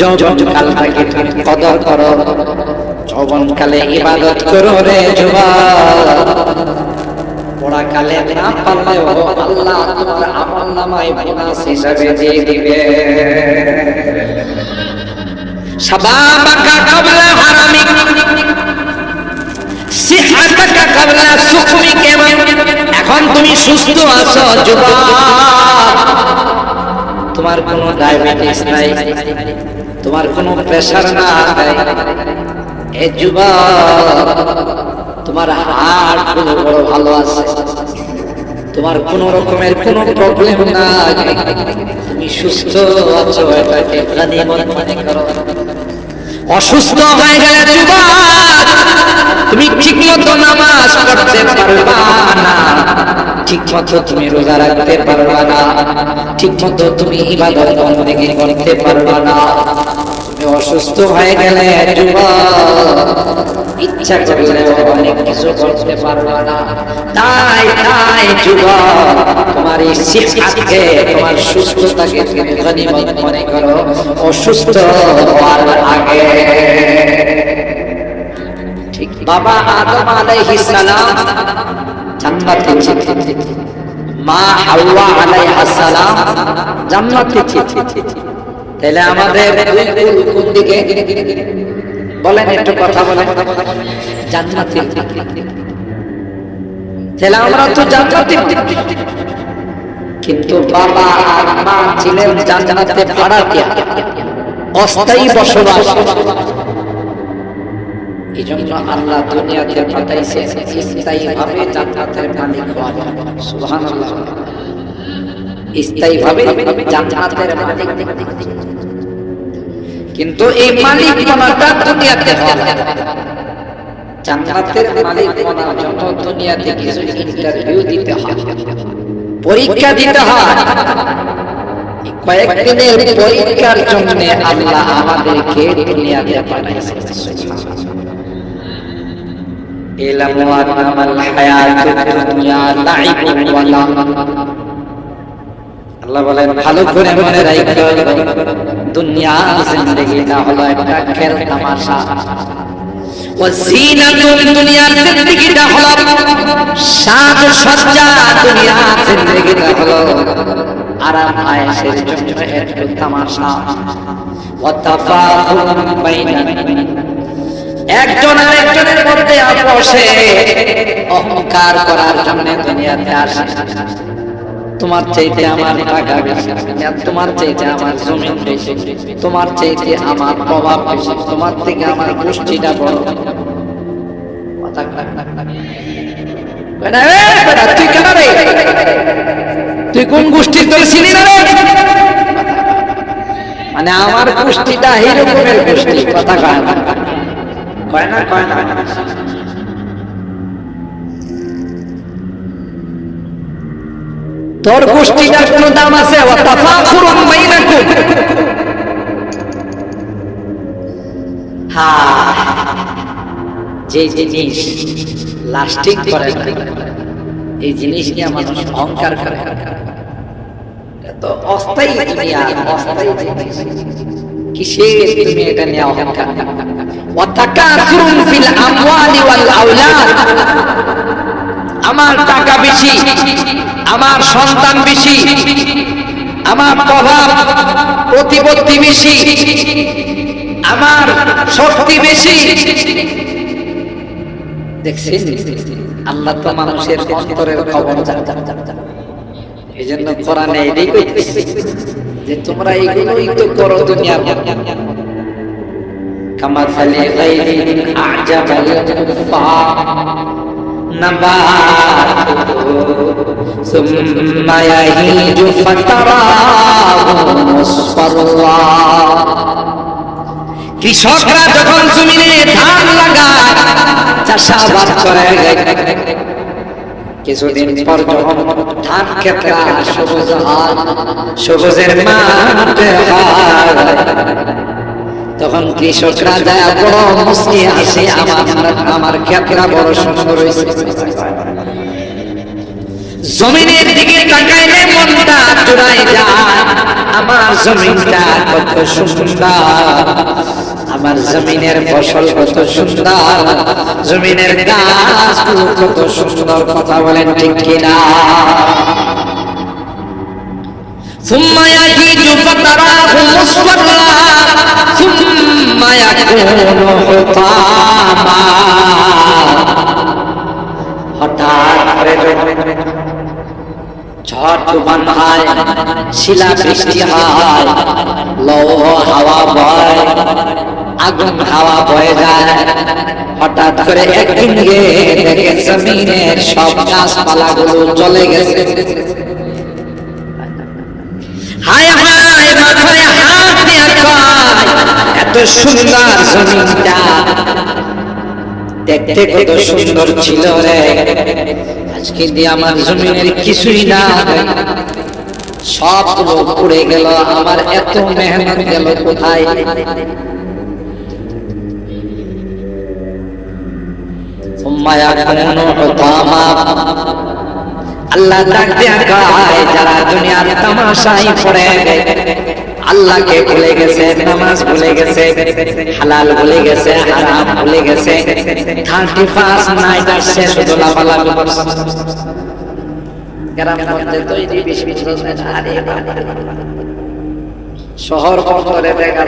যৌবন কালটাকে তুমি কদর করো। যৌবন কালে ইবাদত করো রে পড়াকালে না আল্লাহ তোমার আমল নামায় বোনাস হিসাবে দিয়ে দিবে। সুকুমিক এখন তুমি সুস্থ আছো যুবক। তোমার কোনো ডায়াবেটিস নাই। তোমার কোনো প্রেশার নাই। এ যুবক, তোমার হার্টগুলো বড় ভালো আছে। তোমার কোন রকমের কোনো প্রবলেম নাই। তুমি সুস্থ আছো, এটাকে মনে করো। অসুস্থ হয়ে গেলে তুমি ঠিক মতো নামাজ পড়তে পারবা না। ঠিক মতো তুমি রোজা রাখতে পারবা না। ঠিক মতো তুমি ইবাদত বন্দেগী করতে পারবা না। তুমি অসুস্থ হয়ে গেলে ইচ্ছা করলে অনেক কিছু করতে পারবা না। তাই তাই যুবক, তোমার এই সিহাতকে, তোমার সুস্থতাকে গনিমত মনে করো, অসুস্থ হওয়ার আগে। ঠিক, বাবা আদম আলাইহিস সালাম, জান্নাতে মা হাওয়া আলাইহিস সালাম জান্নাতে ছিলেন তাহলে আমাদের কোন দিকে? বলেন একটু কথা বলেন। জান্নাতে। তাহলে আমরা তো জান্নাতে। কিন্তু বাবা আর মা ছিলেন জান্নাতে ভাড়াটিয়া। অস্থায়ী বসবাস। এই জন্য আল্লাহ দুনিয়াতে পাঠাইছে স্থায়ী ভাবে জান্নাতের মালিক হওয়ার সুবহানাল্লাহ স্থায়ী ভাবে জান্নাতের মালিক কিন্তু এই মালিক মনাটা দুনিয়াতে হয় জান্নাতের মালিক মনার জন্য দুনিয়াতে কিছু ইন্টারভিউ দিতে হয় পরীক্ষা দিতে হয় এই কয়েকদিনের পরীক্ষার জন্য আল্লাহ আমাদেরকে দুনিয়াতে পাঠাইছে اعلموا انما الحياة الدنيا لعب ولهو আল্লাহ বলেন ভালো করে মনে রাখো দুনিয়া জিন্দেগিটা হলো একটা খেল তামাশা ওয়াজিনাতুল দুনিয়া জিন্দেগিটা হলো সাজ সজ্জা দুনিয়া জিন্দেগিটা হলো আরাম আয়েশের জন্য একটু তামাশা ওয়া তাফাখুরুন বাইনাকুম একজন আর একজনের মধ্যে আপোষে অহংকার করার জন্য দুনিয়াতে আসে। তোমার চাইতে আমার টাকা বেশি তোমার চাইতে আমার বেশি তোমার চাইতে আমার প্রভাব বেশি তোমার থেকে আমার গোষ্ঠীটা বড়। কথা কয় না। কয় না, "এ বেটা, তুই কেন গোষ্ঠীর চিনি না মানে আমার গোষ্ঠীটা এইরকমের গোষ্ঠী কথা কয় কয় না কয় তোর গোষ্ঠীটার কোনো দাম আছে? যে জিনিস লাস্টিং করে এই জিনিস নিয়ে মানুষ অহংকার করে। তো অস্থায়ী অস্থায়ী কিসের তুমি এটা নিয়ে অহংকার? আমার টাকা বেশি, আমার সন্তান বেশি, আমার প্রভাব প্রতিপত্তি বেশি, আমার শক্তি বেশি। দেখছেন? আল্লাহ তো মানুষের অন্তরের খবর এই জন্য যে তোমরা তো করো كمثل غير أعجب الكفار نباته ثم يهيج فتراه مصفرا কৃষকরা যখন জমিনে ধান লাগায় চাষাবাদ করে কিছুদিন পর যখন ধান ক্ষেত্রা সবুজ হয় সবুজের মাঠে হয় তখন কৃষকরা যায় বড় মুসকি আসে আমার আমার ক্ষেত্রা বড় সুন্দর হয়েছে। জমিনের দিকে তাকাইলে মনটা জোড়ায় যায় আমার জমিনটা কত সুন্দর আমার জমিনের ফসল কত সুন্দর জমিনের গাছগুলো কত সুন্দর। কথা বলেন ঠিক কিনা? ثم يهيج فتراه مصفرا ثم يكون حطاما হঠাৎ করে যখন ঝড় তুফান হয় শিলা বৃষ্টি হয় লৌহ হাওয়া বয় আগুন হাওয়া বয়ে যায় হঠাৎ করে একদিন গিয়ে দেখে জমিনের সব গাছপালা গুলো চলে গেছে হায় হায় মাথায় হাত দিয়ে কয় এত সুন্দর জমিনটা দেখতে কত সুন্দর ছিল রে আজকে দিয়ে আমার জমিনের কিছুই না সবগুলো পড়ে গেল আমার এত মেহনত গেল কোথায় ثم يكون حطاما আল্লাহ ডাক দেয়া যারা দুনিয়ার তামাশাই পড়ে আল্লাহকে ভুলে গেছে, নামাজ ভুলে গেছে, হালাল ভুলে গেছে, হারাম ভুলে গেছে। থার্টি ফার্স্ট নাইট আসছে গ্রামের মধ্যে তো এই যে বেশি বেশি আরে শহর দেখা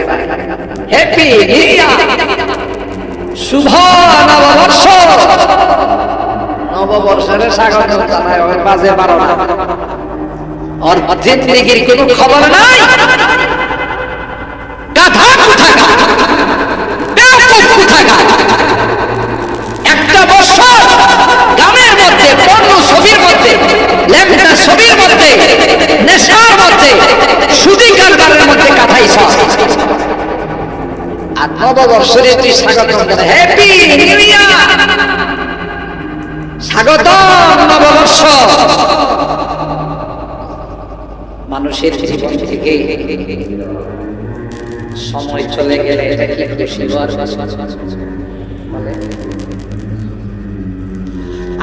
শুভ নববর্ষ! নববর্ষের স্বাগত জানায় ওর বাজে বারোটা। ওর জিন্দিগির কোনো খবর নাই? গাধা কোথাকার? বেয়াকুব কোথাকার? একটা বছর গ্রামের মধ্যে পণ্য ছবির মধ্যে, ল্যাংটা ছবির মধ্যে, নেশার মধ্যে সুদি কারবারের মধ্যে কাঁথাইছ আর নববর্ষরে তুই স্বাগত হ্যাপি নিউ ইয়ার স্বাগত নববর্ষ। মানুষের জীবন থেকে সময় চলে গেলে এটা কি খুশি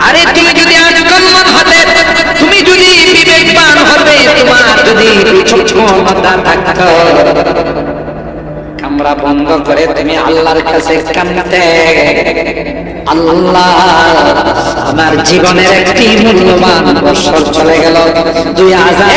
আরে তুমি যদি আজকল্যাণ হতে তুমি যদি বিবেকবান হবে তোমার যদি বিচক্ষণতা থাকতো। কামরা বন্ধ করে তুমি আল্লাহর কাছে কামতে আল্লাহ আমার জীবনের একটি মূল্যবান বছর চলে গেল। দুই হাজার